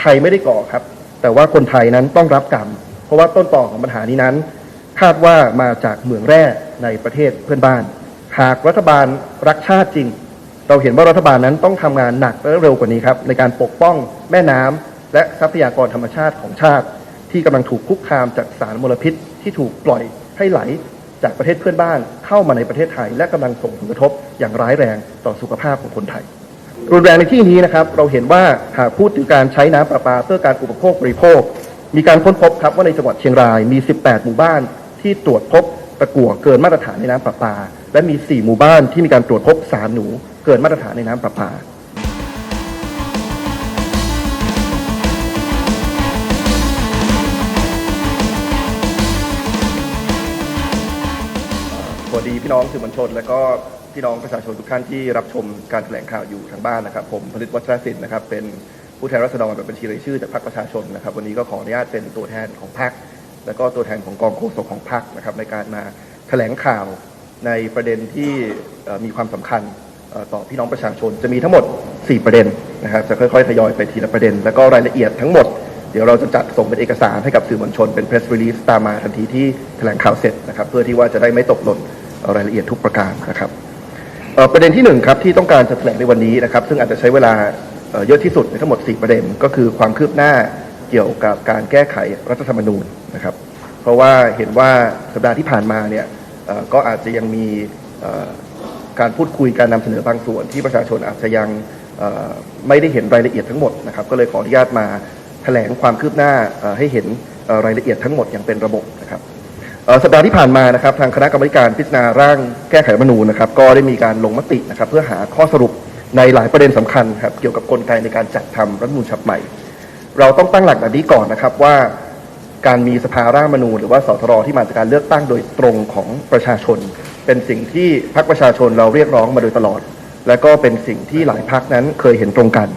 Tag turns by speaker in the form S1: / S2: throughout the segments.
S1: ไทยไม่ได้ก่อครับ แต่ว่าคนไทยนั้นต้องรับกรรม เพราะว่าต้นต่อของปัญหานี้นั้น คาดว่ามาจากเหมืองแร่ในประเทศเพื่อนบ้าน หากรัฐบาลรักชาติจริง เราเห็นว่ารัฐบาลนั้นต้องทำงานหนักและเร็วกว่านี้ครับในการปกป้องแม่น้ำและทรัพยากรธรรมชาติของชาติ ที่กำลังถูกคุกคามจากสารมลพิษ ที่ถูกปล่อยให้ไหลจากประเทศเพื่อนบ้านเข้ามาในประเทศไทย และกำลังส่งผลกระทบอย่างร้ายแรงต่อสุขภาพของคนไทย รุนแรงในที่นี้นะครับ เราเห็นว่าหากพูดถึงการใช้น้ำประปาเพื่อการอุปโภคบริโภค มีการค้นพบครับว่าในจังหวัดเชียงรายมี 18 หมู่บ้านที่ตรวจพบตะกั่วเกินมาตรฐานในน้ำประปา และมี 4 หมู่บ้านที่มีการตรวจพบสารหนู เกินมาตรฐานในน้ำประปาสวัสดีพี่น้องสื่อมวลชน และก็ พี่น้องประชาชนทุกท่านที่รับชมการแถลงข่าวอยู่ทางบ้านนะครับ ผมผลิตวัชรศิลป์นะครับ เป็นผู้แทนรัษฎรแบบบัญชีรายชื่อจากพรรคประชาชนนะครับ วันนี้ก็ขออนุญาตเป็นตัวแทนของพรรคและก็ตัวแทนของกองโฆษกของพรรคนะครับ ในการมาแถลงข่าวในประเด็นที่มีความสำคัญต่อพี่น้องประชาชน จะมีทั้งหมด 4 ประเด็นนะครับ จะค่อยๆทยอยไปทีละประเด็น แล้วก็รายละเอียดทั้งหมดเดี๋ยวเราจะจัดส่งเป็นเอกสารให้กับสื่อมวลชนเป็น press release ตามมาทันทีที่แถลงข่าวเสร็จนะครับ เพื่อที่ว่าจะได้ไม่ตกหล่นรายละเอียดทุกประการนะครับ ประเด็นที่หนึ่งครับที่ต้องการจะแถลงในวันนี้นะครับ ซึ่งอาจจะใช้เวลาเยอะที่สุดในทั้งหมด 4 ประเด็น ก็คือความคืบหน้าเกี่ยวกับการแก้ไขรัฐธรรมนูญนะครับ เพราะว่าเห็นว่าสัปดาห์ที่ผ่านมาเนี่ยก็อาจจะยังมีการพูดคุยการนำเสนอบางส่วนที่ประชาชนอาจจะยังไม่ได้เห็นรายละเอียดทั้งหมดนะครับ ก็เลยขออนุญาตมาแถลงความคืบหน้าให้เห็นรายละเอียดทั้งหมดอย่างเป็นระบบนะครับ สัปดาห์ที่ผ่านมานะครับทางคณะกรรมการพิจารณาร่างแก้ไขรัฐมนูญนะครับก็ได้มีการลงมตินะครับเพื่อหาข้อสรุปในหลายประเด็นสำคัญครับเกี่ยวกับกลไกในการจัดทำรัฐมนูญฉบับใหม่ เราต้องตั้งหลักแบบนี้ก่อนนะครับว่าการมีสภาร่างรัฐมนูญหรือว่าสทรที่มาจากการเลือกตั้งโดยตรงของประชาชน เป็นสิ่งที่พรรคประชาชนเราเรียกร้องมาโดยตลอด และก็เป็นสิ่งที่หลายพรรคนั้นเคยเห็นตรงกัน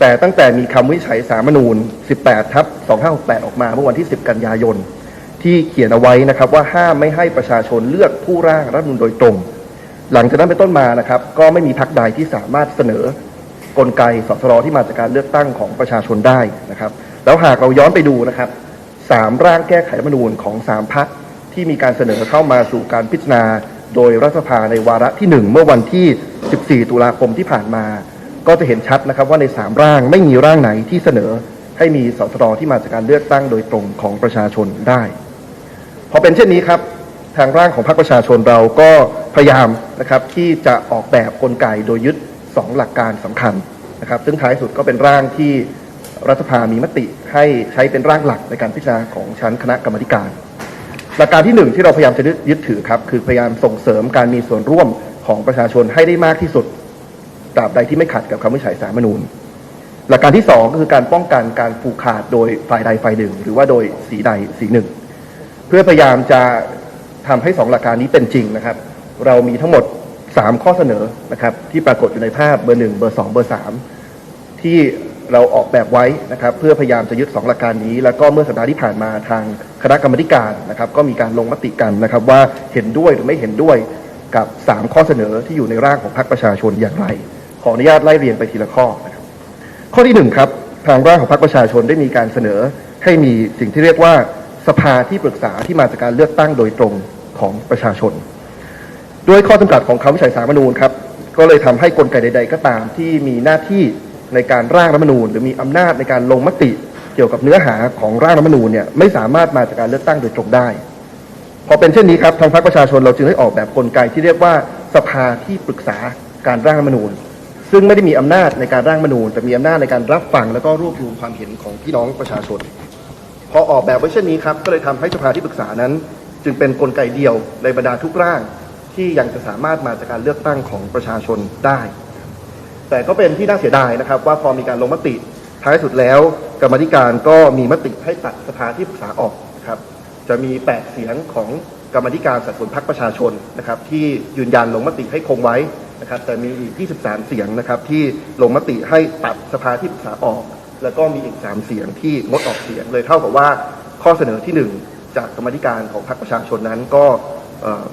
S1: แต่ตั้งแต่มีคำวิจัยสาลรฐมนูญ 18 ทับ 2568 ออกมาเมื่อวันที่ 10 กันยายน ที่เขียนเอาไว้นะครับว่าห้ามไม่ให้ประชาชนเลือกผู้ร่างรัฐธรรมนูญโดยตรง หลังจากนั้นเป็นต้นมานะครับ ก็ไม่มีพรรคใดที่สามารถเสนอกลไกสสรที่มาจากการเลือกตั้งของประชาชนได้นะครับ แล้วหากเราย้อนไปดูนะครับสามร่างแก้ไขรัฐธรรมนูญของสามพรรคที่มีการเสนอเข้ามาสู่การพิจารณา โดยรัฐสภาในวาระที่หนึ่งเมื่อวันที่ 14 ตุลาคมที่ผ่านมา ก็จะเห็นชัดนะครับว่าในสามร่างไม่มีร่างไหนที่เสนอให้มีสสรที่มาจากการเลือกตั้งโดยตรงของประชาชนได้ พอเป็นเช่นนี้ครับทางร่างของพรรคประชาชนเราก็พยายามนะครับที่จะออกแบบกลไกโดยยึด 2 หลักการสำคัญนะครับซึ่งท้ายสุดก็เป็นร่างที่รัฐสภามีมติให้ใช้เป็นร่างหลักในการพิจารณาของชั้นคณะกรรมการ หลักการที่หนึ่งที่เราพยายามจะยึดถือครับคือพยายามส่งเสริมการมีส่วนร่วมของประชาชนให้ได้มากที่สุดตราบใดที่ไม่ขัดกับคำวิจัยสารมนูญหลักการที่สองก็คือการป้องกันการผูกขาดโดยฝ่ายใดฝ่ายหนึ่ง หรือว่าโดยสีใดสีหนึ่ง เพื่อพยายามจะทำให้สองหลักการนี้เป็นจริงนะครับ เรามีทั้งหมด 3 ข้อเสนอนะครับ ที่ปรากฏอยู่ในภาพเบอร์หนึ่งเบอร์สองเบอร์สามที่เราออกแบบไว้นะครับ เพื่อพยายามจะยึด 2 หลักการนี้ แล้วก็เมื่อสัปดาห์ที่ผ่านมาทางคณะกรรมการนะครับ ก็มีการลงมติกันนะครับ ว่าเห็นด้วยหรือไม่เห็นด้วยกับ 3 ข้อเสนอที่อยู่ในร่างของพรรคประชาชนอย่างไร ขออนุญาตไล่เรียงไปทีละข้อนะครับข้อที่หนึ่งครับทางร่างของพรรคประชาชนได้มีการเสนอให้มีสิ่งที่เรียกว่า สภาที่ปรึกษาที่มาจากการเลือกตั้งโดยตรงของประชาชน ด้วยข้อจำกัดของคำวิจัยสารมนูญครับก็เลยทำให้กลไกใด ๆ ก็ตามที่มีหน้าที่ในการร่างรัฐมนูญ หรือมีอำนาจในการลงมติเกี่ยวกับเนื้อหาของร่างรัฐมนูญเนี่ยไม่สามารถมาจากการเลือกตั้งโดยตรงได้ พอเป็นเช่นนี้ครับทางพรรคประชาชนเราจึงได้ออกแบบกลไกที่เรียกว่าสภาที่ปรึกษาการร่างรัฐมนูญ ซึ่งไม่ได้มีอำนาจในการร่างรัฐมนูญ แต่มีอำนาจในการรับฟังแล้วก็รวบรวมความเห็นของพี่น้องประชาชน พอออกแบบไว้เช่นนี้ครับก็เลยทำให้สภาที่ปรึกษานั้น จึงเป็นกลไกเดียวในบรรดาทุกร่างที่ยังจะสามารถมาจากการเลือกตั้งของประชาชนได้ แต่ก็เป็นที่น่าเสียดายนะครับ ว่าพอมีการลงมติท้ายสุดแล้ว กรรมธิการก็มีมติให้ตัดสภาที่ปรึกษาออกครับจะมี 8 เสียงของกรรมธิการสัดส่วนพรรคประชาชนนะครับที่ยืนยันลงมติให้คงไว้นะครับแต่มีอีก 23 เสียงนะครับที่ลงมติให้ตัดสภาที่ปรึกษาออก แล้วก็มีอีก3เสียงที่งดออกเสียงเลยเท่ากับว่าข้อเสนอที่1จากกรรมธิการของพรรคประชาชนนั้นก็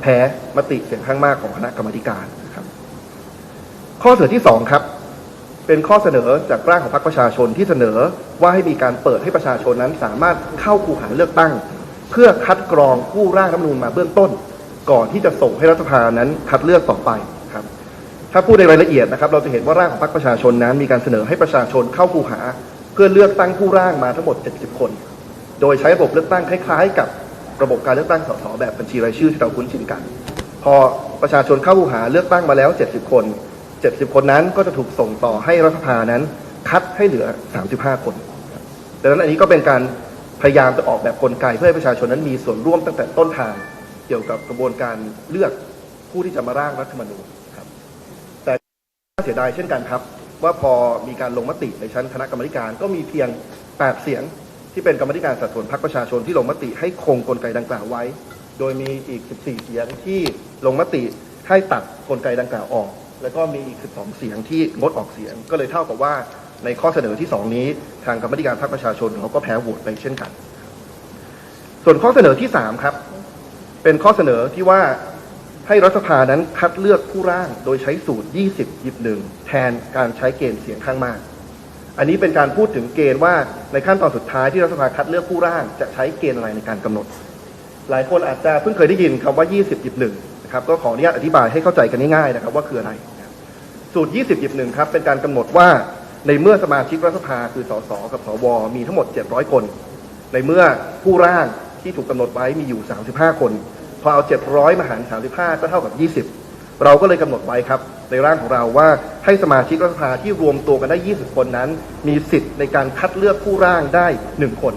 S1: แพ้มติเสียงข้างมากของคณะกรรมธิการนะครับ ข้อเสนอที่2ครับ เป็นข้อเสนอจากร่างของพรรคประชาชนที่เสนอว่าให้มีการเปิดให้ประชาชนนั้น สามารถเข้าคูหาเลือกตั้ง เพื่อคัดกรองผู้ร่างรัฐธรรมนูญมาเบื้องต้น ก่อนที่จะส่งให้รัฐสภานั้นคัดเลือกต่อไปครับ ถ้าพูดในรายละเอียดนะครับ เราจะเห็นว่าร่างของพรรคประชาชนนั้น มีการเสนอให้ประชาชนเข้าคูหา พื่อเลือกตั้งผู้ร่างมาทั้งหมด 70 คน โดยใช้ระบบเลือกตั้งคล้ายๆ กับระบบการเลือกตั้งสสแบบบัญชีรายชื่อที่เราคุ้นชินกัน พอประชาชนเข้าคูหาเลือกตั้งมาแล้ว 70 คน 70 คนนั้นก็จะถูกส่งต่อให้รัฐสภานั้นคัดให้เหลือ 35 คนดังนั้นอันนี้ก็เป็นการพยายามจะออกแบบกลไกเพื่อให้ประชาชนนั้นมีส่วนร่วมตั้งแต่ต้นทางเกี่ยวกับกระบวนการเลือกผู้ที่จะมาร่างรัฐธรรมนูญครับแต่เสียดายเช่นกันครับ ว่าพอมีการลงมติในชั้นคณะกรรมการก็มีเพียง 8 เสียงที่เป็นกรรมการสัดส่วนพรรคประชาชนที่ลงมติให้คงกลไกดังกล่าวไว้ โดยมีอีก 14 เสียงที่ลงมติให้ตัดกลไกดังกล่าวออก แล้วก็มีอีก 12 เสียงที่งดออกเสียง ก็เลยเท่ากับว่าในข้อเสนอที่ 2 นี้ ทางกรรมธิการพรรคประชาชนเขาก็แพ้โหวตไปเช่นกัน ส่วนข้อเสนอที่ 3 ครับ เป็นข้อเสนอที่ว่า ให้รัฐสภานั้นคัดเลือกผู้ร่างโดยใช้สูตร 20ยิบหนึ่งแทนการใช้เกณฑ์เสียงข้างมาก อันนี้เป็นการพูดถึงเกณฑ์ว่าในขั้นตอนสุดท้ายที่รัฐสภาคัดเลือกผู้ร่างจะใช้เกณฑ์อะไรในการกำหนด หลายคนอาจจะเพิ่งเคยได้ยินคำว่า 20ยิบหนึ่งนะครับก็ขออนุญาตอธิบายให้เข้าใจกันง่ายๆนะครับว่าคืออะไร สูตร 20ยิบหนึ่งครับเป็นการกำหนดว่าในเมื่อสมาชิกรัฐสภาคือสสกับสวมีทั้งหมด 700 คน ในเมื่อผู้ร่างที่ถูกกำหนดไว้มีอยู่ 35 คน พอเอา 700 มาหาร 35 ก็เท่ากับ 20 เราก็เลยกำหนดไว้ครับ ในร่างของเราว่าให้สมาชิกรัฐสภาที่รวมตัวกันได้ 20 คนนั้น มีสิทธิ์ในการคัดเลือกผู้ร่างได้ 1 คน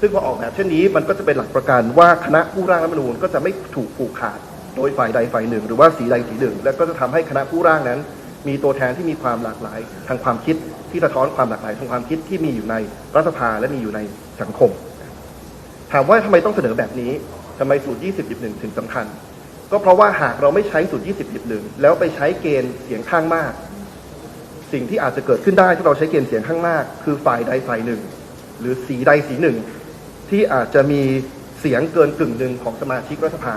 S1: ซึ่งพอออกแบบเช่นนี้มันก็จะเป็นหลักประกันว่าคณะผู้ร่างรัฐธรรมนูญก็จะไม่ถูกผูกขาดโดยฝ่ายใดฝ่ายหนึ่ง หรือว่าสีใดสีหนึ่ง และก็จะทำให้คณะผู้ร่างนั้น มีตัวแทนที่มีความหลากหลาย ทางความคิดที่สะท้อนความหลากหลายทางความคิดที่มีอยู่ในรัฐสภาและมีอยู่ในสังคม ถามว่าทำไมต้องเสนอแบบนี้ ทำไมสูตร 20ยิบหนึ่งถึงสำคัญ ก็เพราะว่าหากเราไม่ใช้สูตร 20ยิบหนึ่งแล้วไปใช้เกณฑ์เสียงข้างมาก สิ่งที่อาจจะเกิดขึ้นได้ถ้าเราใช้เกณฑ์เสียงข้างมาก คือฝ่ายใดฝ่ายหนึ่ง หรือสีใดสีหนึ่ง ที่อาจจะมีเสียงเกินกึ่งหนึ่งของสมาชิกรัฐสภา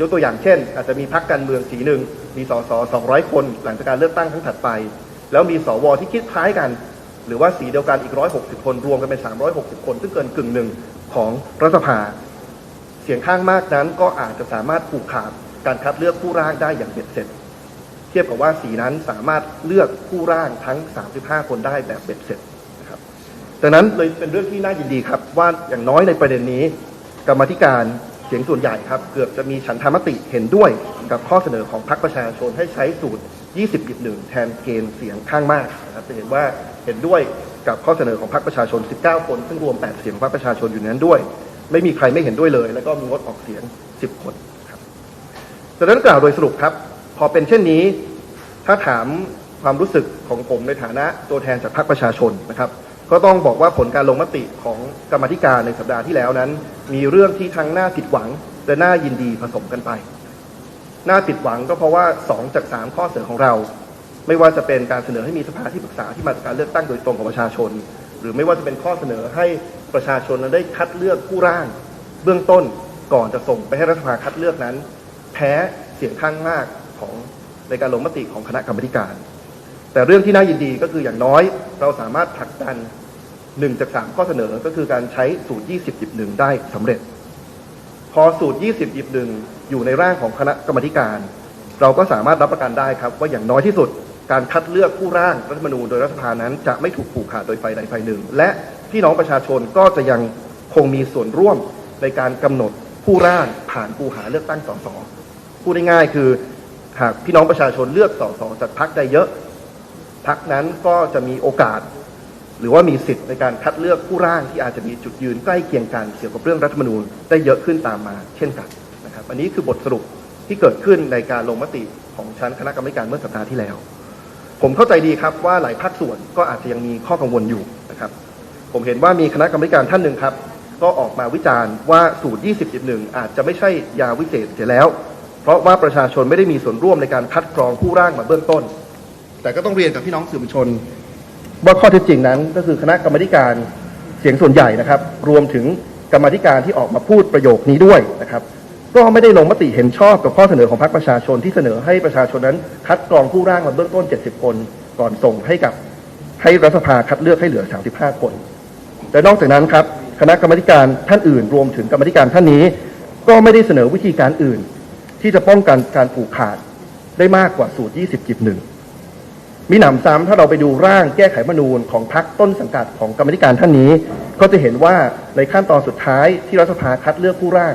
S1: ยกตัวอย่างเช่น อาจจะมีพรรคการเมืองสีหนึ่งมีสสอ200คน หลังจากการเลือกตั้งครั้งถัดไป แล้วมีสวที่คิดคล้ายกัน หรือว่าสีเดียวกันอีก160คนรวมกันเป็น360คน ซึ่งเกินกึ่งหนึ่งของรัฐสภา เสียงข้างมากนั้นก็อาจจะสามารถผูกขาดการคัดเลือกผู้ร่างได้อย่างเบ็ดเสร็จ เทียบกับว่าสีนั้นสามารถเลือกผู้ร่างทั้ง 35 คนได้แบบเบ็ดเสร็จนะครับดังนั้นเลยเป็นเรื่องที่น่ายินดีครับ ว่าอย่างน้อยในประเด็นนี้ กรรมธิการเสียงส่วนใหญ่ครับ เกือบจะมีฉันทามติเห็นด้วยกับข้อเสนอของพรรคประชาชนให้ใช้สูตร 20ยิบหนึ่งแทนเกณฑ์เสียงข้างมากนะครับจะเห็นว่าเห็นด้วยกับข้อเสนอของพรรคประชาชน 19 คน ซึ่งรวม 8 เสียงพรรคประชาชนอยู่นั้นด้วย ไม่มีใครไม่เห็นด้วยเลย แล้วก็มีงดออกเสียง 10 คนครับดังนั้นกล่าวโดยสรุปครับ พอเป็นเช่นนี้ ถ้าถามความรู้สึกของผมในฐานะตัวแทนจากพรรคประชาชนนะครับ ก็ต้องบอกว่าผลการลงมติของกรรมธิการในสัปดาห์ที่แล้วนั้น มีเรื่องที่ทั้งน่าผิดหวังและน่ายินดีผสมกันไป น่าผิดหวังก็เพราะว่า 2 จาก 3 ข้อเสนอของเรา ไม่ว่าจะเป็นการเสนอให้มีสภาที่ปรึกษาที่มาจากการเลือกตั้งโดยตรงของประชาชน หรือไม่ว่าจะเป็นข้อเสนอให้ ประชาชนนั้นได้คัดเลือกผู้ร่าง เบื้องต้นก่อนจะส่งไปให้รัฐสภาคัดเลือกนั้น แพ้เสียงข้างมากของในการลงมติของคณะกรรมการ แต่เรื่องที่น่ายินดีก็คืออย่างน้อยเราสามารถผลักดันหนึ่งจากสามข้อเสนอก็คือการใช้สูตร 20หยิบหนึ่งได้สำเร็จ พอสูตร 20หยิบหนึ่งอยู่ในร่างของคณะกรรมการ เราก็สามารถรับประกันได้ครับ ว่าอย่างน้อยที่สุดการคัดเลือกผู้ร่างรัฐธรรมนูญโดยรัฐสภานั้นจะไม่ถูกผูกขาดโดยฝ่ายใดฝ่ายหนึ่ง และ พี่น้องประชาชนก็จะยังคงมีส่วนร่วมในการกำหนดผู้ร่างผ่านปูหาเลือกตั้งสสพูดง่ายๆคือหากพี่น้องประชาชนเลือกสสจากพรรคใดเยอะพรรคนั้นก็จะมีโอกาส หรือว่ามีสิทธิ์ในการคัดเลือกผู้ร่างที่อาจจะมีจุดยืนใกล้เคียงกันเกี่ยวกับเรื่องรัฐธรรมนูญได้เยอะขึ้นตามมา เช่นกันนะครับอันนี้คือบทสรุปที่เกิดขึ้นในการลงมติของชั้นคณะกรรมการเมื่อสัปดาห์ที่แล้ว ผมเข้าใจดีครับว่าหลายภาคส่วนก็อาจจะยังมีข้อกังวลอยู่ ผมเห็นว่ามีคณะกรรมการท่านหนึ่งครับ ก็ออกมาวิจารณ์ว่าสูตร 20.1 อาจจะไม่ใช่ยาวิเศษเสียแล้ว เพราะว่าประชาชนไม่ได้มีส่วนร่วมในการคัดกรองผู้ร่างมาเบื้องต้น แต่ก็ต้องเรียนกับพี่น้องสื่อมวลชน ว่าข้อเท็จจริงนั้นก็คือคณะกรรมการเสียงส่วนใหญ่นะครับ รวมถึงกรรมธิการที่ออกมาพูดประโยคนี้ด้วยนะครับก็ไม่ได้ลงมติเห็นชอบกับข้อเสนอของพรรคประชาชนที่เสนอให้ประชาชนนั้น คัดกรองผู้ร่างมาเบื้องต้น 70 คน ก่อนส่งให้กับให้รัฐสภาคัดเลือกให้เหลือ 35 คน แต่นอกจากนั้นครับคณะกรรมการท่านอื่น รวมถึงกรรมการท่านนี้ ก็ไม่ได้เสนอวิธีการอื่น ที่จะป้องกันการผูกขาดได้มากกว่าสูตร 20จิบหนึ่งมีหนำซ้ำถ้าเราไปดูร่างแก้ไขมนูญของพรรคต้นสังกัดของกรรมการท่านนี้ ก็จะเห็นว่าในขั้นตอนสุดท้ายที่รัฐสภาคัดเลือกผู้ร่าง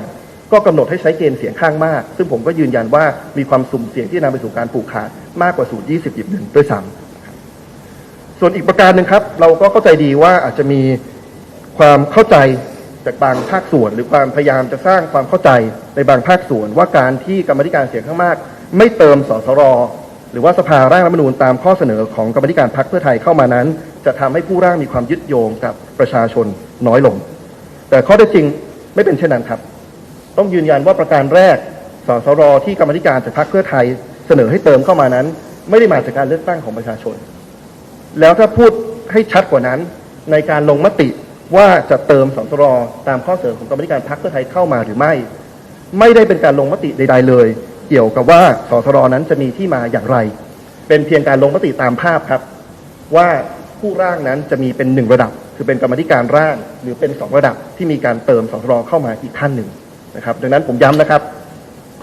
S1: ก็กำหนดให้ใช้เกณฑ์เสียงข้างมาก ซึ่งผมก็ยืนยันว่ามีความสุ่มเสี่ยงที่จะนำไปสู่การผูกขาดมากกว่าสูตร 20หยิบหนึ่งด้วยซ้ำส่วนอีกประการหนึ่งครับ เราก็เข้าใจดีว่าอาจจะมี ความเข้าใจจากบางภาคส่วน หรือความพยายามจะสร้างความเข้าใจในบางภาคส่วน ว่าการที่กรรมธิการเสียงข้างมาก ไม่เติมสสรหรือว่าสภาร่างรัฐมนูญตามข้อเสนอของกรรมธิการพรรคเพื่อไทยเข้ามานั้น จะทำให้ผู้ร่างมีความยึดโยงกับประชาชนน้อยลง แต่ข้อเท็จจริงไม่เป็นเช่นนั้นครับ ต้องยืนยันว่าประการแรกสสรที่กรรมธิการจากพรรคเพื่อไทยเสนอให้เติมเข้ามานั้น ไม่ได้มาจากการเลือกตั้งของประชาชน แล้วถ้าพูดให้ชัดกว่านั้นในการลงมติ ว่าจะเติมสสรตามข้อเสนอของกรรมธิการพรรคเพื่อไทยเข้ามาหรือไม่ ไม่ได้เป็นการลงมติใด ๆ เลย เกี่ยวกับว่าสสรนั้นจะมีที่มาอย่างไร เป็นเพียงการลงมติตามภาพครับ ว่าผู้ร่างนั้นจะมีเป็นหนึ่งระดับ คือเป็นกรรมธิการร่าง หรือเป็นสองระดับที่มีการเติมสสรเข้ามาอีกขั้นหนึ่งนะครับ ดังนั้นผมย้ำนะครับ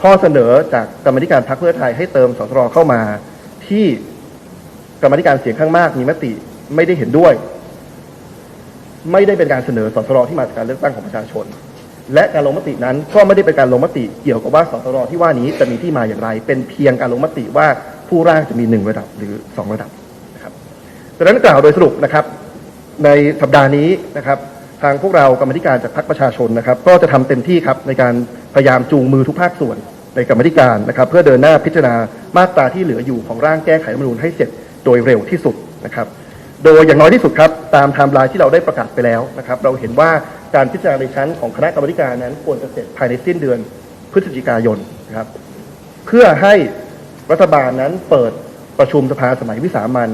S1: ข้อเสนอจากกรรมธิการพรรคเพื่อไทยให้เติมสสรเข้ามา ที่กรรมธิการเสียงข้างมากมีมติไม่ได้เห็นด้วย ไม่ได้เป็นการเสนอสสรที่มาจากการเลือกตั้งของประชาชน และการลงมตินั้นก็ไม่ได้เป็นการลงมติเกี่ยวกับว่าสสรที่ว่านี้จะมีที่มาอย่างไร เป็นเพียงการลงมติว่าผู้ร่างจะมีหนึ่งระดับหรือสองระดับนะครับดังนั้นกล่าวโดยสรุปนะครับในสัปดาห์นี้นะครับทางพวกเรากรรมธิการจากพรรคประชาชนนะครับ ก็จะทำเต็มที่ครับในการพยายามจูงมือทุกภาคส่วนในกรรมธิการนะครับ เพื่อเดินหน้าพิจารณามาตราที่เหลืออยู่ของร่างแก้ไขรัฐธรรมนูญให้เสร็จโดยเร็วที่สุดนะครับ โดยอย่างน้อยที่สุดครับ ตามไทม์ไลน์ที่เราได้ประกาศไปแล้วนะครับ เราเห็นว่าการพิจารณาในชั้นของคณะกรรมธิการนั้นควรจะเสร็จภายในสิ้นเดือนพฤศจิกายนนะครับ เพื่อให้รัฐบาลนั้นเปิดประชุมสภาสมัยวิสามัน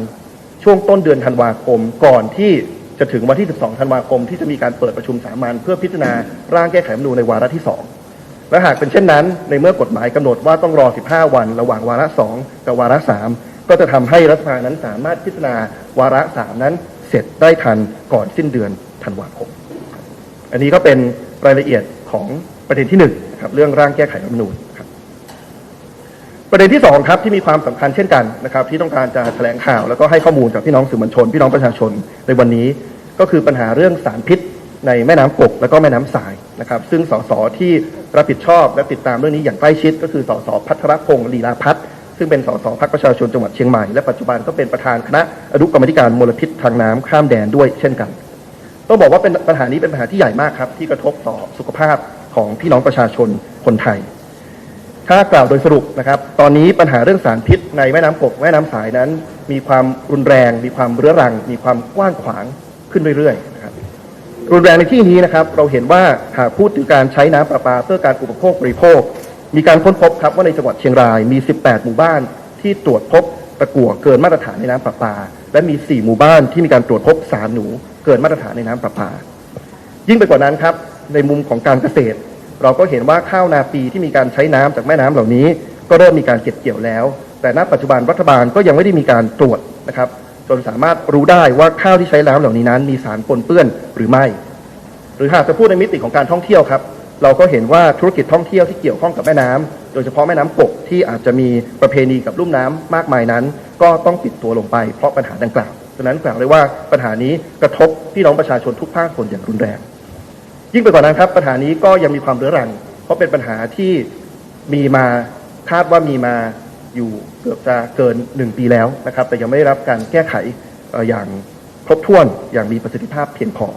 S1: ช่วงต้นเดือนธันวาคมก่อนที่จะถึงวันที่ 12 ธันวาคมที่จะมีการเปิดประชุมสามัญเพื่อพิจารณาร่างแก้ไขรัฐธรรมนูญในวาระที่ 2 และหากเป็นเช่นนั้น ในเมื่อกฎหมายกำหนดว่าต้องรอ 15 วัน ระหว่างวาระ 2 กับวาระ 3 ก็จะทำให้รัฐบาลนั้นสามารถพิจารณาวาระ 3 นั้น เสร็จได้ทันก่อนสิ้นเดือนธันวาคม อันนี้ก็เป็นรายละเอียดของประเด็นที่หนึ่งนะครับเรื่องร่างแก้ไขรัฐธรรมนูญครับประเด็นที่สองครับที่มีความสำคัญเช่นกันนะครับ ที่ต้องการจะแถลงข่าว แล้วก็ให้ข้อมูลกับพี่น้องสื่อมวลชน พี่น้องประชาชนในวันนี้ ก็คือปัญหาเรื่องสารพิษในแม่น้ำกกแล้วก็แม่น้ำสายนะครับ ซึ่งสสที่รับผิดชอบและติดตามเรื่องนี้อย่างใกล้ชิด ก็คือสสพัทรพงศ์ลีลาพัฒน์ ซึ่งเป็นสสพรรคประชาชนจังหวัดเชียงใหม่และปัจจุบันก็เป็นประธานคณะอนุกรรมธิการมลพิษทางน้ำข้ามแดนด้วยเช่นกัน ต้องบอกว่าเป็นปัญหานี้เป็นปัญหาที่ใหญ่มากครับ ที่กระทบต่อสุขภาพของพี่น้องประชาชนคนไทย ถ้ากล่าวโดยสรุปนะครับ ตอนนี้ปัญหาเรื่องสารพิษในแม่น้ำกกแม่น้ำสายนั้น มีความรุนแรง มีความเรื้อรัง มีความกว้างขวางขึ้นเรื่อยๆนะครับรุนแรงในที่นี้นะครับ เราเห็นว่าหากพูดถึงการใช้น้ำประปาเพื่อการอุปโภคบริโภค มีการค้นพบครับว่าในจังหวัดเชียงรายมี 18 หมู่บ้านที่ตรวจพบตะกั่วเกินมาตรฐานในน้ำประปา และมี 4 หมู่บ้านที่มีการตรวจพบสารหนูเกินมาตรฐานในน้ำประปา ยิ่งไปกว่านั้นครับในมุมของการเกษตร เราก็เห็นว่าข้าวนาปีที่มีการใช้น้ำจากแม่น้ำเหล่านี้ ก็เริ่มมีการเก็บเกี่ยวแล้ว แต่ณปัจจุบันรัฐบาลก็ยังไม่ได้มีการตรวจนะครับจนสามารถรู้ได้ว่าข้าวที่ใช้น้ำเหล่านี้นั้น มีสารปนเปื้อนหรือไม่ หรือหากจะพูดในมิติของการท่องเที่ยวครับ เราก็เห็นว่าธุรกิจท่องเที่ยวที่เกี่ยวข้องกับแม่น้ำโดยเฉพาะแม่น้ำกกที่อาจจะมีประเพณีกับลุ่มน้ำมากมายนั้น ก็ต้องปิดตัวลงไปเพราะปัญหาดังกล่าวฉะนั้นกล่าวเลยว่าปัญหานี้กระทบพี่น้องประชาชนทุกภาคส่วนอย่างรุนแรง ยิ่งไปกว่านั้นครับปัญหานี้ก็ยังมีความเรื้อรัง เพราะเป็นปัญหาที่มีมาคาดว่ามีมาอยู่เกือบจะเกินหนึ่งปีแล้วนะครับ แต่ยังไม่ได้รับการแก้ไขอย่างครบถ้วนอย่างมีประสิทธิภาพเพียงพอ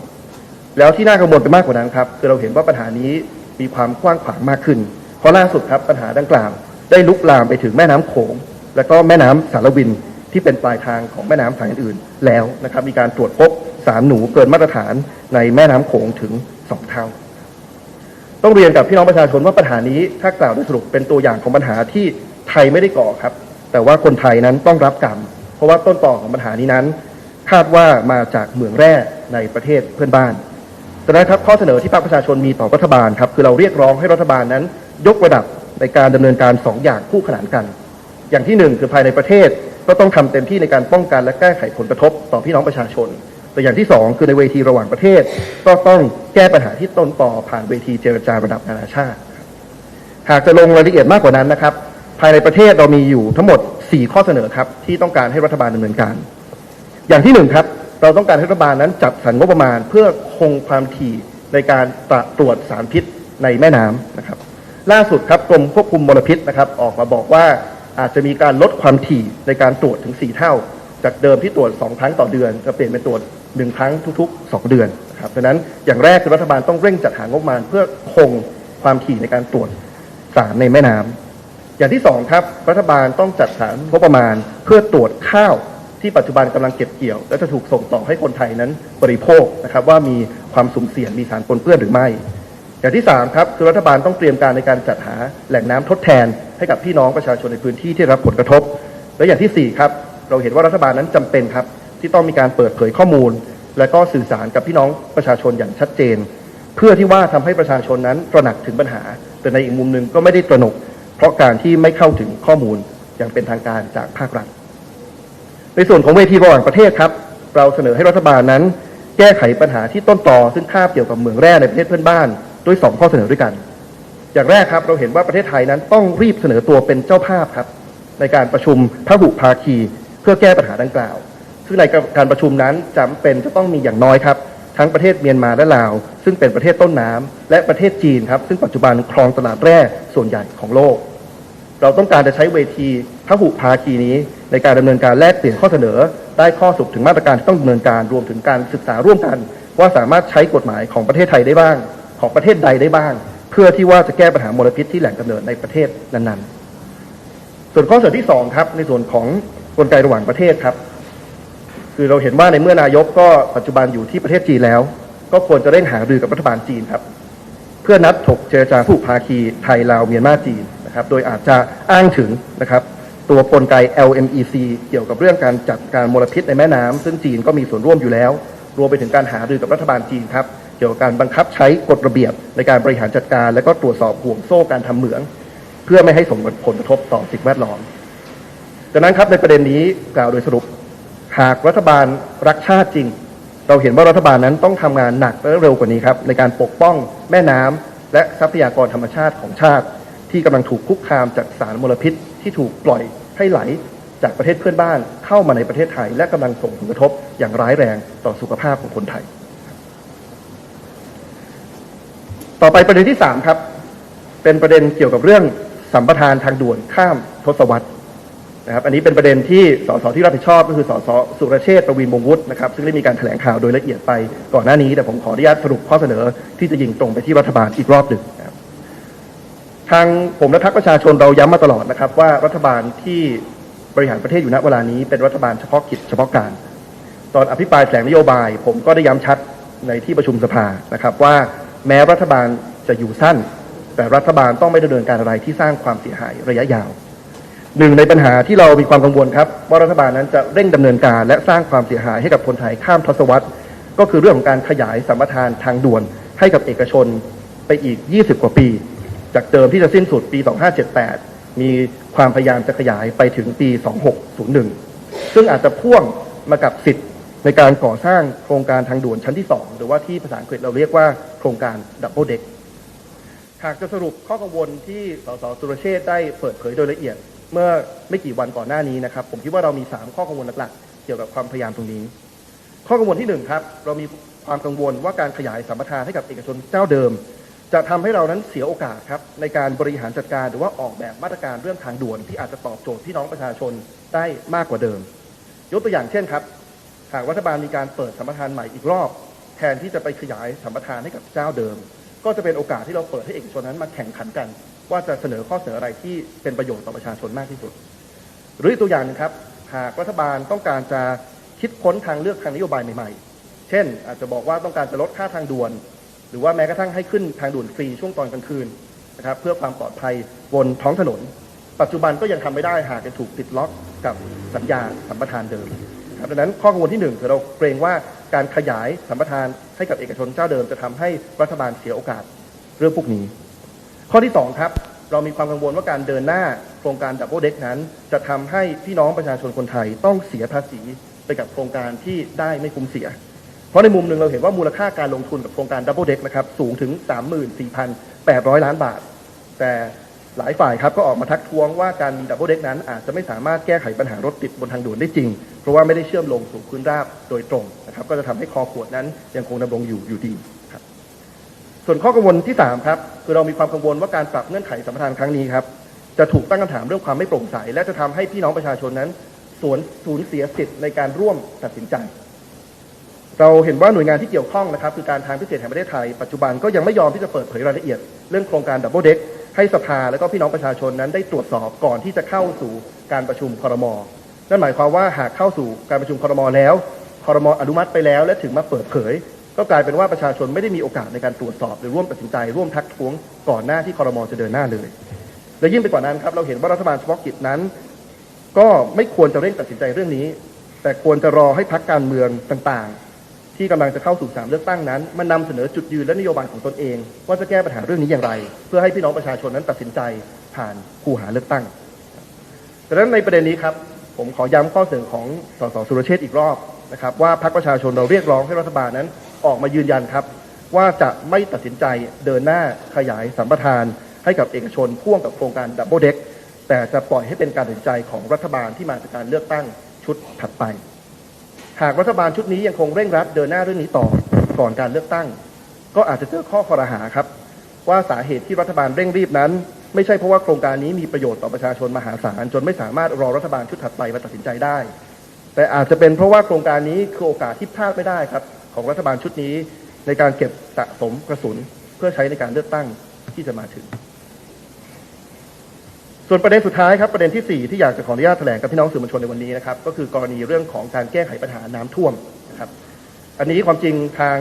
S1: แล้วที่น่ากังวลไปมากกว่านั้นครับคือเราเห็นว่าปัญหานี้มีความกว้างขวางมากขึ้น เพราะล่าสุดครับปัญหาดังกล่าว ได้ลุกลามไปถึงแม่น้ำโขง และก็แม่น้ำสารวินที่เป็นปลายทางของแม่น้ำสายอื่นๆแล้วนะครับมีการตรวจพบสารหนูเกินมาตรฐานในแม่น้ำโขงถึงสองเท่าต้องเรียนกับพี่น้องประชาชนว่าปัญหานี้ถ้ากล่าวโดยสรุปเป็นตัวอย่างของปัญหาที่ไทยไม่ได้ก่อครับ แต่ว่าคนไทยนั้นต้องรับกรรม เพราะว่าต้นตอของปัญหานี้นั้น คาดว่ามาจากเหมืองแร่ในประเทศเพื่อนบ้าน ดังนั้นครับข้อเสนอที่ภาคประชาชนมีต่อรัฐบาลครับคือเราเรียกร้องให้รัฐบาลนั้น ยกระดับในการดำเนินการสองอย่างคู่ขนานกัน อย่างที่หนึ่งคือภายในประเทศก็ต้องทำเต็มที่ในการป้องกันและแก้ไขผลกระทบต่อพี่น้องประชาชน แต่อย่างที่สองคือในเวทีระหว่างประเทศ ก็ต้องแก้ปัญหาที่ต้นต่อผ่านเวทีเจรจาระดับนานาชาติ หากจะลงรายละเอียดมากกว่านั้นนะครับ ภายในประเทศเรามีอยู่ทั้งหมด 4 ข้อเสนอครับที่ต้องการให้รัฐบาลดำเนินการ อย่างที่หนึ่งครับ เราต้องการให้รัฐบาลนั้นจัดสรรงบประมาณ เพื่อคงความถี่ในการตรวจสารพิษในแม่น้ำนะครับ ล่าสุดครับกรมควบคุมมลพิษนะครับ ออกมาบอกว่าอาจจะมีการลดความถี่ในการตรวจถึง 4 เท่า จากเดิมที่ตรวจ 2 ครั้งต่อเดือน จะเปลี่ยนเป็นตรวจ 1 ครั้งทุก ๆ 2 เดือนนะครับดังนั้นอย่างแรกคือรัฐบาลต้องเร่งจัดหางบประมาณ เพื่อคงความถี่ในการตรวจสารในแม่น้ำอย่างที่สองครับรัฐบาลต้องจัดสรรงบประมาณเพื่อตรวจข้าว ที่ปัจจุบันกำลังเก็บเกี่ยว และจะถูกส่งต่อให้คนไทยนั้นบริโภคนะครับว่ามีความสุ่มเสี่ยงมีสารปนเปื้อนหรือไม่ อย่างที่สามครับคือรัฐบาลต้องเตรียมการในการจัดหาแหล่งน้ำทดแทน ให้กับพี่น้องประชาชนในพื้นที่ที่รับผลกระทบ และอย่างที่สี่ครับเราเห็นว่ารัฐบาลนั้นจำเป็นครับที่ต้องมีการเปิดเผยข้อมูล และก็สื่อสารกับพี่น้องประชาชนอย่างชัดเจน เพื่อที่ว่าทำให้ประชาชนนั้นตระหนักถึงปัญหา แต่ในอีกมุมหนึ่งก็ไม่ได้ตระหนก เพราะการที่ไม่เข้าถึงข้อมูลอย่างเป็นทางการจากภาครัฐ ในส่วนของเวทีระหว่างประเทศครับ เราเสนอให้รัฐบาลนั้น แก้ไขปัญหาที่ต้นตอซึ่งคาบเกี่ยวกับเหมืองแร่ในประเทศเพื่อนบ้านด้วยสองข้อเสนอด้วยกัน อย่างแรกครับเราเห็นว่าประเทศไทยนั้นต้องรีบเสนอตัวเป็นเจ้าภาพครับ ในการประชุมพหุภาคี เพื่อแก้ปัญหาดังกล่าว ซึ่งในการประชุมนั้นจำเป็นจะต้องมีอย่างน้อยครับ ทั้งประเทศเมียนมาและลาว ซึ่งเป็นประเทศต้นน้ำและประเทศจีนครับซึ่งปัจจุบันครองตลาดแร่ส่วนใหญ่ของโลก เราต้องการจะใช้เวทีพหุภาคีนี้ ในการดำเนินการแลกเปลี่ยนข้อเสนอ ได้ข้อสรุปถึงมาตรการที่ต้องดำเนินการรวมถึงการศึกษาร่วมกัน ว่าสามารถใช้กฎหมายของประเทศไทยได้บ้าง ของประเทศใดได้บ้าง เพื่อที่ว่าจะแก้ปัญหามลพิษที่แหล่งกำเนิดในประเทศนั้นๆ ส่วนข้อเสนอที่สองครับในส่วนของกลไกระหว่างประเทศครับ คือเราเห็นว่าในเมื่อนายกก็ปัจจุบันอยู่ที่ประเทศจีนแล้ว ก็ควรจะเร่งหารือกับรัฐบาลจีนครับ เพื่อนัดถกเจรจาผู้ภาคีไทยลาวเมียนมาจีนนะครับ โดยอาจจะอ้างถึงนะครับ ตัวกลไก LMEC เกี่ยวกับเรื่องการจัดการมลพิษในแม่น้ำซึ่งจีนก็มีส่วนร่วมอยู่แล้ว รวมไปถึงการหารือกับรัฐบาลจีนครับเกี่ยวกับการบังคับใช้กฎระเบียบในการบริหารจัดการ และก็ตรวจสอบห่วงโซ่การทำเหมือง เพื่อไม่ให้ส่งผลกระทบต่อสิ่งแวดล้อมดังนั้นครับในประเด็นนี้กล่าวโดยสรุป หากรัฐบาลรักชาติจริง เราเห็นว่ารัฐบาลนั้นต้องทำงานหนักและเร็วกว่านี้ครับในการปกป้องแม่น้ำและทรัพยากรธรรมชาติของชาติ ที่กำลังถูกคุกคามจากสารมลพิษ ที่ถูกปล่อยให้ไหลจากประเทศเพื่อนบ้านเข้ามาในประเทศไทย และกำลังส่งผลกระทบอย่างร้ายแรงต่อสุขภาพของคนไทย ต่อไปประเด็นที่สามครับ เป็นประเด็นเกี่ยวกับเรื่องสัมปทานทางด่วนข้ามทศวรรษนะครับอันนี้เป็นประเด็นที่สสที่รับผิดชอบก็คือสสสุรเชษประวินวงวุฒินะครับซึ่งได้มีการแถลงข่าวโดยละเอียดไปก่อนหน้านี้ แต่ผมขออนุญาตสรุปข้อเสนอที่จะยิงตรงไปที่รัฐบาลอีกรอบหนึ่ง ทางผมและพรรคประชาชนเราย้ำมาตลอดนะครับ ว่ารัฐบาลที่บริหารประเทศอยู่ณเวลานี้เป็นรัฐบาลเฉพาะกิจเฉพาะการ ตอนอภิปรายแถลงนโยบาย ผมก็ได้ย้ำชัดในที่ประชุมสภานะครับว่าแม้รัฐบาลจะอยู่สั้น แต่รัฐบาลต้องไม่ดำเนินการอะไรที่สร้างความเสียหายระยะยาวหนึ่งในปัญหาที่เรามีความกังวลครับว่ารัฐบาลนั้นจะเร่งดำเนินการและสร้างความเสียหายให้กับคนไทยข้ามทศวรรษ ก็คือเรื่องของการขยายสัมปทานทางด่วนให้กับเอกชนไปอีก 20 กว่าปี จากเดิมที่จะสิ้นสุดปี 2578 มีความพยายามจะขยายไปถึงปี 2601 ซึ่งอาจจะพ่วงมากับสิทธิ์ในการก่อสร้างโครงการทางด่วนชั้นที่ 2 หรือว่าที่ภาษาอังกฤษเราเรียกว่าโครงการดับเบิลเด็กหากจะสรุปข้อกังวลที่สสสุรเชษได้เปิดเผยโดยละเอียด เมื่อไม่กี่วันก่อนหน้านี้นะครับ ผมคิดว่าเรามี 3 ข้อกังวลหลักๆ เกี่ยวกับความพยายามตรงนี้ ข้อกังวลที่1ครับเรามีความกังวลว่าการขยายสัมปทานให้กับเอกชนเจ้าเดิม จะทำให้เรานั้นเสียโอกาสครับในการบริหารจัดการหรือว่าออกแบบมาตรการเรื่องทางด่วนที่อาจจะตอบโจทย์พี่น้องประชาชนได้มากกว่าเดิม ยกตัวอย่างเช่นครับ หากรัฐบาลมีการเปิดสัมปทานใหม่อีกรอบ แทนที่จะไปขยายสัมปทานให้กับเจ้าเดิม ก็จะเป็นโอกาสที่เราเปิดให้เอกชนนั้นมาแข่งขันกัน ว่าจะเสนอข้อเสนออะไรที่เป็นประโยชน์ต่อประชาชนมากที่สุด หรืออีกตัวอย่างหนึงครับ หากรัฐบาลต้องการจะคิดค้นทางเลือกทางนโยบายใหม่ๆ เช่น อาจจะบอกว่าต้องการจะลดค่าทางด่วน รือว่าแม้กระทั่งให้ขึ้นทางด่วนฟรีช่วงตอนกลางคืนนะครับเพื่อความปลอดภัยบนท้องถนน ปัจจุบันก็ยังทำไม่ได้หากยังถูกติดล็อกกับสัญญาสัมปทานเดิมครับดังนั้นข้อกังวลที่หนึ่งคือเราเกรงว่าการขยายสัมปทานให้กับเอกชนเจ้าเดิมจะทำให้รัฐบาลเสียโอกาสเรื่องพวกนี้ ข้อที่สองครับเรามีความกังวลว่าการเดินหน้าโครงการดับเบิลเด็กนั้น จะทำให้พี่น้องประชาชนคนไทยต้องเสียภาษีไปกับโครงการที่ได้ไม่คุ้มเสีย เพราะในมุมหนึ่งเราเห็นว่ามูลค่าการลงทุนกับโครงการดับเบิลเด็กนะครับสูงถึง 34,800 ล้านบาท แต่หลายฝ่ายครับก็ออกมาทักท้วงว่าการมีดับเบิลเด็กนั้นอาจจะไม่สามารถแก้ไขปัญหารถติดบนทางด่วนได้จริง เพราะว่าไม่ได้เชื่อมลงสู่พื้นราบโดยตรงนะครับก็จะทำให้คอขวดนั้นยังคงดำรงอยู่อยู่ดีครับส่วนข้อกังวลที่ 3 ครับคือเรามีความกังวลว่าการปรับเงื่อนไขสัมปทานครั้งนี้ครับจะถูกตั้งคำถามเรื่องความไม่โปร่งใส และจะทำให้พี่น้องประชาชนนั้นสูญสูญเสียสิทธิ์ในการร่วมตัดสินใจ เราเห็นว่าหน่วยงานที่เกี่ยวข้องนะครับคือการทางพิเศษแห่งประเทศไทย ปัจจุบันก็ยังไม่ยอมที่จะเปิดเผยรายละเอียด เรื่องโครงการดับเบิลเด็กให้สภาและก็พี่น้องประชาชนนั้นได้ตรวจสอบก่อนที่จะเข้าสู่การประชุมคอรมอนั่นหมายความว่าหากเข้าสู่การประชุมคอรมอแล้วคอรมออนุมัติไปแล้ว และถึงมาเปิดเผย ก็กลายเป็นว่าประชาชนไม่ได้มีโอกาสในการตรวจสอบ หรือร่วมตัดสินใจร่วมทักท้วงก่อนหน้าที่คอรมอจะเดินหน้าเลยและยิ่งไปกว่านั้นครับเราเห็นว่ารัฐบาลเฉพาะกิจนั้น ก็ไม่ควรจะเร่งตัดสินใจเรื่องนี้ แต่ควรจะรอให้พักการเมืองต่างๆ ที่กำลังจะเข้าสู่สามเลือกตั้งนั้นมานนำเสนอจุดยืนและนโยบายของตนเอง ว่าจะแก้ปัญหาเรื่องนี้อย่างไร เพื่อให้พี่น้องประชาชนนั้นตัดสินใจผ่านคูหาเลือกตั้งดังนั้นในประเด็นนี้ครับผมขอย้ำข้อเสนอของสสสุรเชษฐ์อีกรอบนะครับว่าพรรคประชาชนเราเรียกร้องให้รัฐบาลนั้นออกมายืนยันครับ ว่าจะไม่ตัดสินใจเดินหน้าขยายสัมปทานให้กับเอกชนพ่วงกับโครงการดับเบิลเด็กแต่จะปล่อยให้เป็นการตัดสินใจของรัฐบาลที่มาจากการเลือกตั้งชุดถัดไป หากรัฐบาลชุดนี้ยังคงเร่งรัดเดินหน้าเรื่องนี้ต่อก่อนการเลือกตั้ง ก็อาจจะเจอข้อคอรหาครับ ว่าสาเหตุที่รัฐบาลเร่งรีบนั้น ไม่ใช่เพราะว่าโครงการนี้มีประโยชน์ต่อประชาชนมหาศาลจนไม่สามารถรอรัฐบาลชุดถัดไปมาตัดสินใจได้ แต่อาจจะเป็นเพราะว่าโครงการนี้คือโอกาสที่พลาดไม่ได้ครับ ของรัฐบาลชุดนี้ในการเก็บสะสมกระสุนเพื่อใช้ในการเลือกตั้งที่จะมาถึง ส่วนประเด็นสุดท้ายครับประเด็นที่ 4 ที่อยากจะขออนุญาตแถลงกับพี่น้องสื่อมวลชนในวันนี้นะครับก็คือกรณีเรื่องของการแก้ไขปัญหาน้ำท่วมนะครับอันนี้ความจริงทาง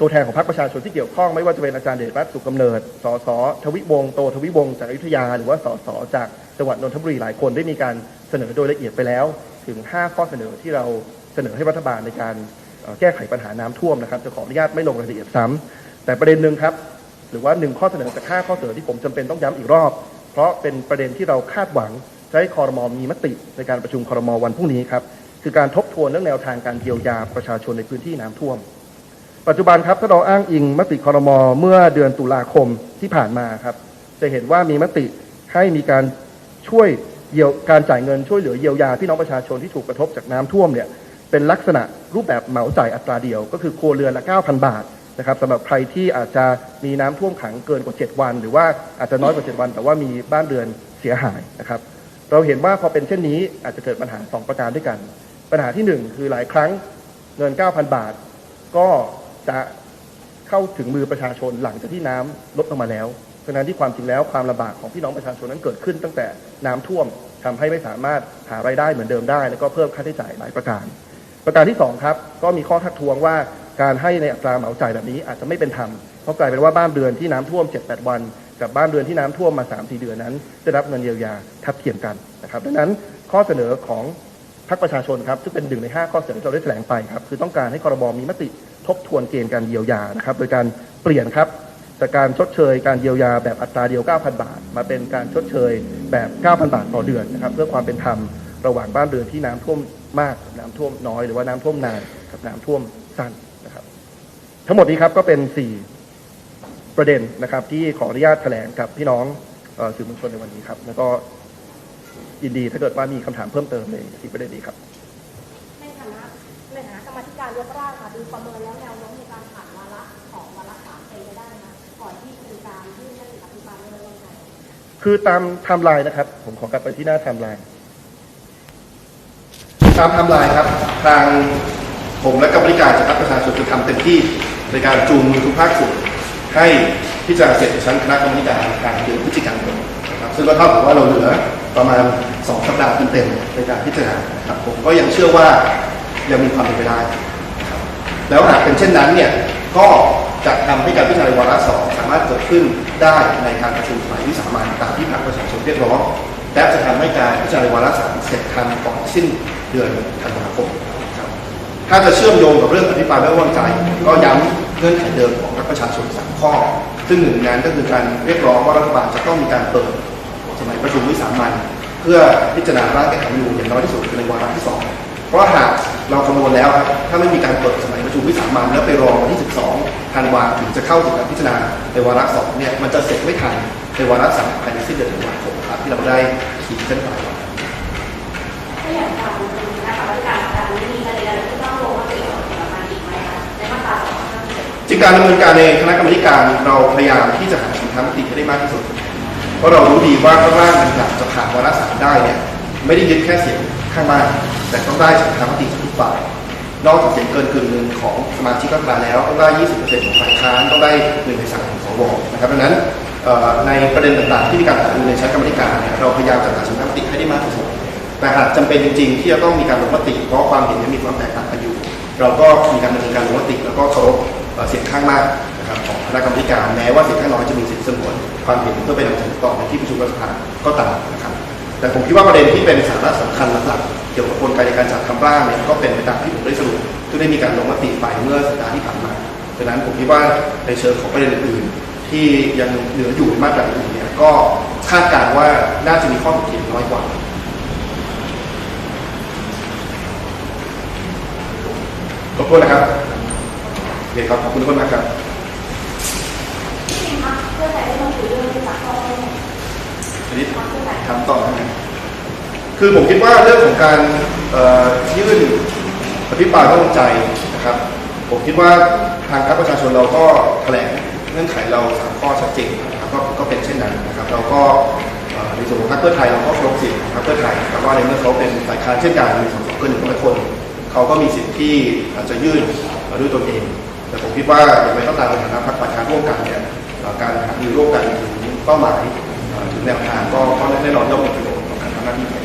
S1: ตัวแทนของพรรคประชาชนที่เกี่ยวข้องไม่ว่าจะเป็นอาจารย์เดชรัตน์สุขกำเนิด สสทวิวงโตทวิวงจากอยุธยา หรือว่าสสจากจังหวัดนนทบุรีหลายคนได้มีการเสนอโดยละเอียดไปแล้ว ถึง 5 ข้อเสนอที่เราเสนอให้รัฐบาลในการแก้ไขปัญหาน้ำท่วมนะครับจะขออนุญาตไม่ลงรายละเอียดซ้ำแต่ประเด็นหนึ่งครับหรือว่าหนึ่งข้อเสนอจากห้าข้อเสนอที่ผมจำเป็นต้องย้ำอีกรอบ เพราะเป็นประเด็นที่เราคาดหวังจะให้คอรมอมีมติในการประชุมคอรมอวันพรุ่งนี้ครับคือการทบทวนเรื่องแนวทางการเยียวยาประชาชนในพื้นที่น้ำท่วม ปัจจุบันครับถ้าเราอ้างอิงมติคอรมอเมื่อเดือนตุลาคมที่ผ่านมาครับ จะเห็นว่ามีมติให้มีการช่วยเยียวการจ่ายเงินช่วยเหลือเยียวยาพี่น้องประชาชนที่ถูกกระทบจากน้ำท่วมเนี่ยเป็นลักษณะรูปแบบเหมาจ่ายอัตราเดียว ก็คือครัวเรือนละ 9,000 บาท นะครับสำหรับใครที่อาจจะมีน้ำท่วมขังเกินกว่า 7 วัน หรือว่าอาจจะน้อยกว่า 7 วัน แต่ว่ามีบ้านเรือนเสียหายนะครับ เราเห็นว่าพอเป็นเช่นนี้อาจจะเกิดปัญหา 2 ประการด้วยกัน ปัญหาทีหนึ่1 คือหลายครั้งเงิน 9,000 บาท ก็จะเข้าถึงมือประชาชนหลังจากที่น้ำลดลงมาแล้วฉะนั้นที่ความจริงแล้วความลำบากของพี่น้องประชาชนนั้นเกิดขึ้นตั้งแต่น้ำท่วมทำให้ไม่สามารถหารายได้เหมือนเดิมได้ แล้วก็เพิ่มค่าใช้จ่ายหลายประการ ประการที่สองครับ ก็มีข้อทักท้วงว่า การให้ในอัตราเหมาจ่ายแบบนี้อาจจะไม่เป็นธรรมเพราะกลายเป็นว่าบ้านเรือนที่น้ำท่วม 7-8 วัน กับบ้านเรือนที่น้ำท่วมมา 3-4 เดือนนั้น ได้รับเงินเยียวยาทับเทียมกันนะครับดังนั้นข้อเสนอของพรรคประชาชนครับซึ่งเป็นหนึ่งใน 5 ข้อเสนอที่เราได้แถลงไปครับคือต้องการให้คอรบมีมติทบทวนเกณฑ์การเยียวยานะครับโดยการเปลี่ยนครับจากการชดเชยการเยียวยาแบบอัตราเดียว 9,000 บาท มาเป็นการชดเชยแบบ 9,000 บาทต่อเดือนนะครับเพื่อความเป็นธรรมระหว่างบ้านเรือนที่น้ำท่วมมากน้ำท่วมน้อยหรือว่าน้ำท่วมนานกับน้ำท่วมสั้น ทั้งหมดนี้ครับก็เป็น 4 ประเด็นนะครับ ที่ขออนุญาตแถลงกับพี่น้องเอ่อสื่อมวลชนในวันนี้ครับ แล้วก็ยินดีถ้าเกิดว่ามีคำถามเพิ่มเติมในที่ประเด็นนี้ครับ
S2: ในฐานะในฐานะกรรมาธิการยกร่างค่ะดูประเมินแล้วแนวโน้มในการผ่านวาระของวาระสามเป็นไปได้ไหมคะก่อนที่จะมีการยื่นยติอภิปรายไม่ไว้วางใจ
S1: คือตามไทม์ไลน์นะครับ ผมขอกลับไปที่หน้าไทม์ไลน์ตามไทม์ไลน์ครับ ทางผมและกรรมธิการจากพรรคประชาชนจะทำเต็มที่ ในการจูงมือทุกภาคส่วนให้พิจารณาเสร็จในชั้นคณะกรรมการกางเดือนพฤศจิกายนนะครับซึ่งก็เท่ากับว่าเราเหลือประมาณสองสัปดาห์เต็มๆในการพิจารณาครับผมก็ยังเชื่อว่ายังมีความเป็นไปได้ครับแล้วหากเป็นเช่นนั้นเนี่ยก็จะทำให้การพิจารณาวาระสองสามารถเกิดขึ้นได้ในการประชุมสมัยวิสามัญตามที่พรรคประชาชนเรียกร้องและจะทำให้การพิจารณาวาระสามเสร็จทันก่อนสิ้นเดือนธันวาคม ถ้าจะเชื่อมโยงกับเรื่องอภิปรายไม่ไว้วางใจ ก็ย้ำเงื่อนไขเดิมของรรคประชาชนสามข้อ ซึ่งหนึ่งนนั้นก็คือการเรียกร้องว่ารัฐบาลจะต้องมีการเปิดสมัยประชุมวิสามันเพื่อพิจารณาร่างแก้ไขรัฐธรรมนูญอย่างน้อยที่สุดคือในวาระที่สองเพราะหากเราคำนวณแล้วครับถ้าไม่มีการเปิดสมัยประชุมวิสามันแล้วไปรอวันที่ 12ธันวาถึงจะเข้าสู่การพิจารณาในวาระสองเนี่ยมันจะเสร็จไม่ทันในวาระสามภายในสิ้นเดือนธันวาคมครับที่เราได้ขีดเส้นตาย
S2: งการดำ
S1: เนินการในคณะกรรมการเราพยายามที่จะหาฉันทามติให้ได้มากที่สุด เพราะเรารู้ดีว่าข้างล่างหลังจะผ่านวาระสามได้เนี่ยไม่ได้ยึดแค่เสียงข้างมากแต่ต้องได้ฉันทามติจากทุกฝ่าย นอกจากเสียงเกินกึ่งหนึ่งของสมาชิกรัฐบาลแล้วต้องได้ 20%ของฝ่ายค้านต้องได้หนึ่งในสามของสวนะครับดังนั้นในประเด็นต่างๆที่มีการหารือในชั้นกรรมการเนี่ยเราพยายามจะหาฉันทามติให้ได้มากที่สุดแต่หากจำเป็นจริงๆ ที่จะต้องมีการลงมติเพราะความเห็นมีความแตกต่างกันอยู่ เราก็มีการดำเนินการลงมติแล้วก็เคารพ เสียงข้างมากนะครับของคณะกรรมการแม้ว่าเสียงข้างน้อยจะมีสิทธิสงวนความเห็นเพื่อไปนำเสนอต่อในที่ประชุมรัฐสภาก็ตามนะครับ แต่ผมคิดว่าประเด็นที่เป็นสาระสำคัญหลักๆเกี่ยวกับกลไกในการจัดทำร่างเนี่ยก็เป็นไปตามที่ผมได้สรุปที่ได้มีการลงมติไปเมื่อสัปดาห์ที่ผ่านมาดังนั้นผมคิดว่าในเชิงของประเด็นอื่นที่ยังเหลืออยู่ในมาตราอื่นเนี่ยก็คาดการณ์ว่าน่าจะมีข้อถกเถียงน้อยกว่าขอบคุณนะครับ เคครับ ขอบคุณทุกคนมากครับ
S2: จริงคะเพื่อไทยได้ต้องคุยเรื่องที่จะเข้าร่วม
S1: อันนี้
S2: พรรคเพื่อไทย
S1: ทำต่อนะคือผมคิดว่าเรื่องของการเอ่อยื่นอภิปรายไม่ไว้วางใจนะครับ ผมคิดว่าทางพรรคประชาชนเราก็แถลงเงื่อนไขเราสามข้อชัดเจนนะครับก็ก็เป็นเช่นนั้นนะครับ เราก็เอ่อในส่วนของพรรคเพื่อไทยเราก็เคารพสิทธิ์ของพรรคเพื่อไทยนะครับว่าในเมื่อเขาเป็นฝ่ายค้านเช่นกันมีสสเกินหนึ่งร้อยคนเขาก็มีสิทธิ์ที่จะยื่นด้วยตนเอง แต่ผมคิดว่าอย่างไรก็ตามในฐานะพรรคประชาร่วมกันเนี่ยการหารือร่วมกันถึงเป้าหมายเอ่อถึงแนวทางก็แน่นอนย่อมมีประโยชน์ต่อการทำหน้าที่